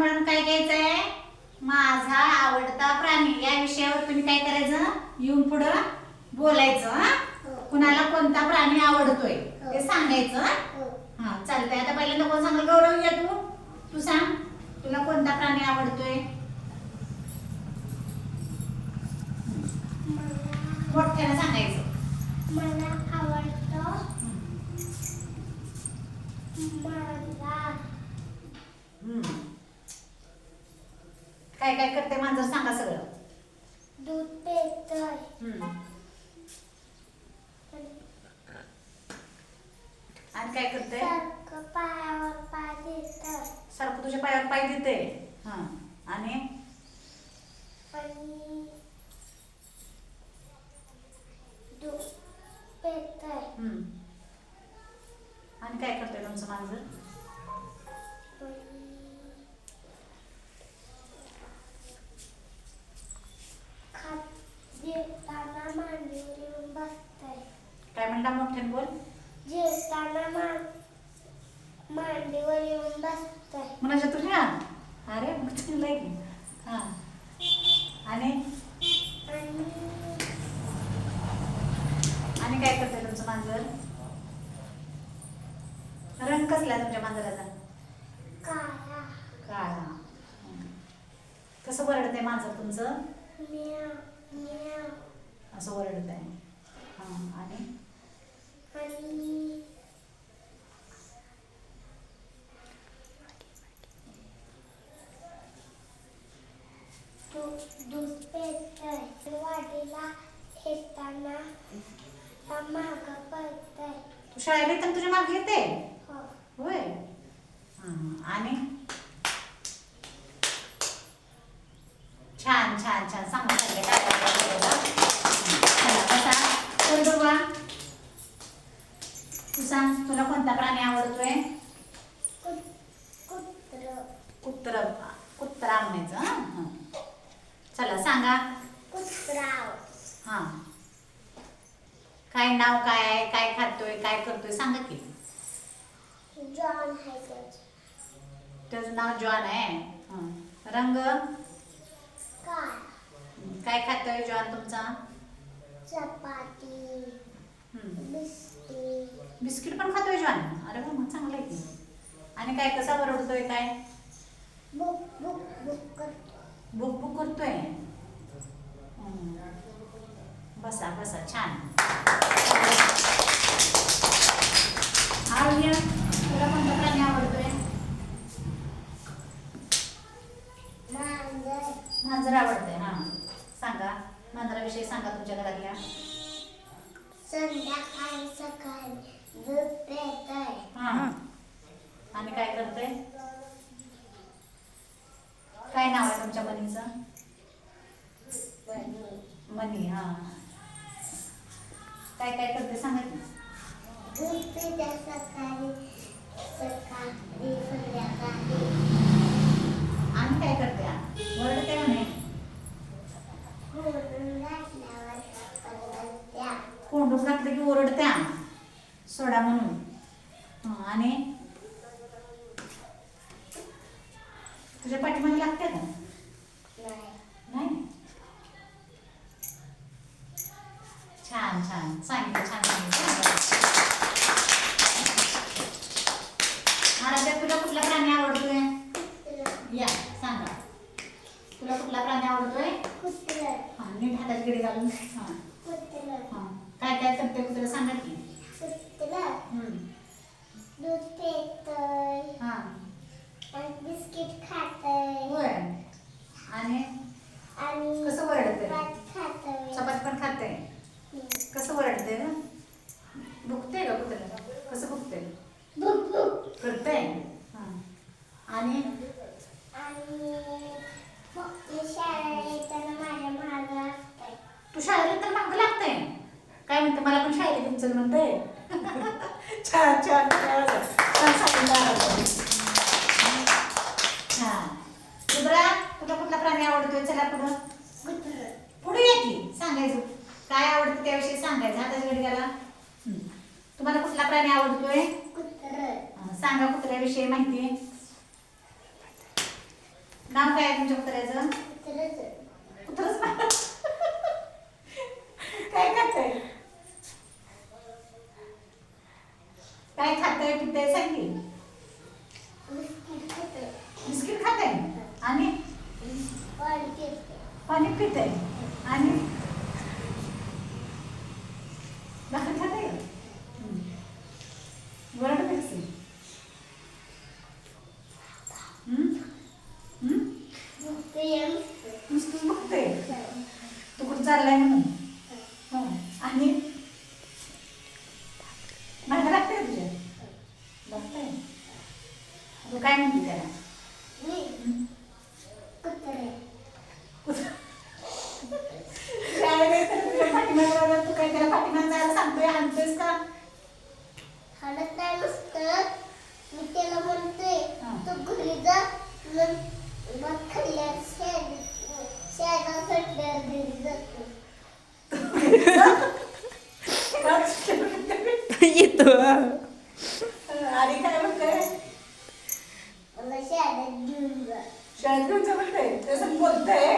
म्हणून काय घ्यायचंय? माझा आवडता प्राणी या विषयावर तुम्ही काय करायचं? येऊन पुढं बोलायचं हा? कुणाला कोणता प्राणी आवडतोय ते सांगायचं हा? हा. चालतंय. आता पहिल्यांदा कोण सांगेल? गौरव या तू. तू सांग. तुला कोणता प्राणी आवडतोय? मोठ्यानं सांगायचं. मला आवडतो मला हम्म. काय काय करते मांजर? सांगा सगळं. दूध पितोय. हम्म. आणि काय करते? सारखं पायावर पाय देतोय. सारखं तुझ्या पायावर पाय देते. हा. आणि? आणि दूध पितोय. हम्म. आणि काय करते तुमचं मांजर खात जेवताना मांडीवर येऊन बसतोय काय म्हणता मोठ्याने बोल जेवताना मान मांडीवर येऊन बसतोय. म्हणाच्या तुझ्या अरे मग चांगलं आहे की हा. आणि? आणि काय करते तुमचं मांजर? रंग कसला आहे तुमच्या मांजराचा? काळा. काळा. कसं वरडते मांजर तुमचं? म्याव म्याव. असं वरडत आहे हा आणि आणि दूध दूध पेतय वाडीला येताना माग पडतय तू शाळेला येताना तुझ्या मागे येते? हो. होय. हा, आणि? छान छान छान. सांगू लागले काय काय काय करायला. चला, बसा. कोण बघा तू सांग तुला कोणता प्राणी आवडतोय? कुत- कुत्र. कुत्र कुत्रा म्हणायचं हा? हा चला सांगा. कुत्राव हा. काय नाव काय आहे काय खातोय काय करतोय सांगा की. जॉन त्याचं. नाव जॉन आहे? हा. रंग? काय? काय खातोय जॉन तुमचा? चपाती. बिस्किट. बिस्किट पण खातोय जॉन? अरे वा मग चांगलं आहे की. आणि काय कसा बरडतोय काय? बुक बुक बुक करतो बुक बुक करतोय. बसा बसा छान. आर्य तुला कोणता प्राणी आवडतोय? मांजर. आवडतंय हा. सांगा मांजराविषयी सांगा तुमच्या घरातल्या संध्याकाळी सकाळी दूध पेतय. हा. आणि काय करतोय? काय नाव आहे तुमच्या मनीचं मनी हा. काय काय करते सांगा की दूध पिते सकाळी सकाळी संध्याकाळी आणि काय करते हा? ओरडते म्हणे खोडून घातल्यावर पडत्या कोंडून घातलं की ओरडते हा. सोडा म्हणून. आणि तुझ्या पाठीमागे लागते का? नाही. नाही? छान छान. सांगितलं छान सांगितलं. आराध्या तुला कुठला प्राणी आवडतोय? या सांगा. तुला कुठला प्राणी आवडतोय? हा नीट हातात गिडी घालून. हा. काय काय करते कुत्रा? सांगा की. दूध हा. आणि बिस्किट खातय होय आणि आणि कसं वरडतंय? चपाती खातय चपाती पण खाते कसं ओरडते ग भुकते का कुत्र्याला कसं भुकते बुक बुक करते हा आणि आणि मग मी शाळेला येताना माझ्या मागं असतंय तू शाळेला तर मागं लागते काय म्हणते मला पण शाळेला घेऊन चल म्हणते छान छान छान सांगितलं रुद्रा तुला कुठला प्राणी आवडतोय? चला पुढं. पुढे ये की सांगायचं. काय आवडतं त्याविषयी सांगायचं? हाताच्या घडी घाला. हम्म. तुम्हाला कुठला प्राणी आवडतोय? सांगा कुत्र्याविषयी माहिती. नाव काय आहे तुमच्या कुत्र्याचं कुत्रच कुत्रच नाव काय खातंय काय खातंय पितंय सांग की बिस्किट खातं बिस्किट खातंय आणि पाणी पितं पाणी आणि भाकर खात आहे हम्म. वरड नुसतं नुसतंच बघते. तू कुठं चाललाय म्हणून. हो. आणि मागं लागते तुझ्या? बघताय तू काय म्हणते त्याला मी हम्म? कुत्रे शाळेत तर तुझ्या पाठीमागे लागला, तू काय त्याला पाठीमागे जायला सांगतोय हाणतोयस का? हाडत नाही नुसतं मी त्याला म्हणतोय हा. तू घरी जा मग घरी जातो. येतो. आणि काय म्हणतोय? मला शेणात घेऊन जा. शाळेत घेऊन जा म्हणतोय. तसं बोलतोय.